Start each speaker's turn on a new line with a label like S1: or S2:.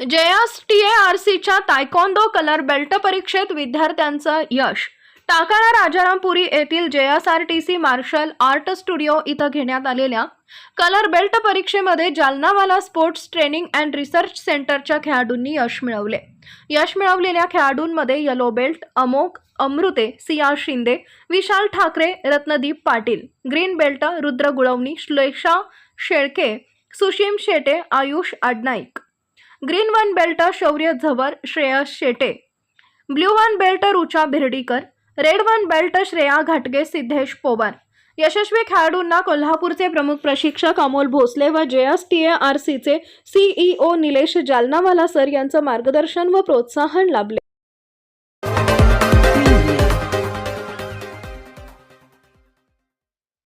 S1: JS T A R सीच्या तायकोंदो colour belt परीक्षेत विद्यार्थ्यांचं यश. टाकाळा राजारामपुरी येथील जयास R T C martial art studio इथं घेण्यात आलेल्या कलर बेल्ट परीक्षेमध्ये Jalnawala sports training and research सेंटरच्या खेळाडूंनी यश मिळवले. यश मिळवलेल्या खेळाडूंमध्ये yellow belt Amok Amrute Siya Shinde Vishal Thakre Ratnadeep Patil green belt Rudra Gulvani Shlesha Shelke Susheem Shete Ayush Adnaik. Green one belt Shaurya Zavar Shreyas Shete. Blue one belt Rucha Bhirdikar. Red one belt Shreya घाटगे सिद्धेश पोवार. यशस्वी खेळाडूंना कोल्हापूरचे प्रमुख प्रशिक्षक अमोल भोसले व J S T A R सीचे CEO Nilesh Jalnawala sir यांचं मार्गदर्शन व प्रोत्साहन लाभले.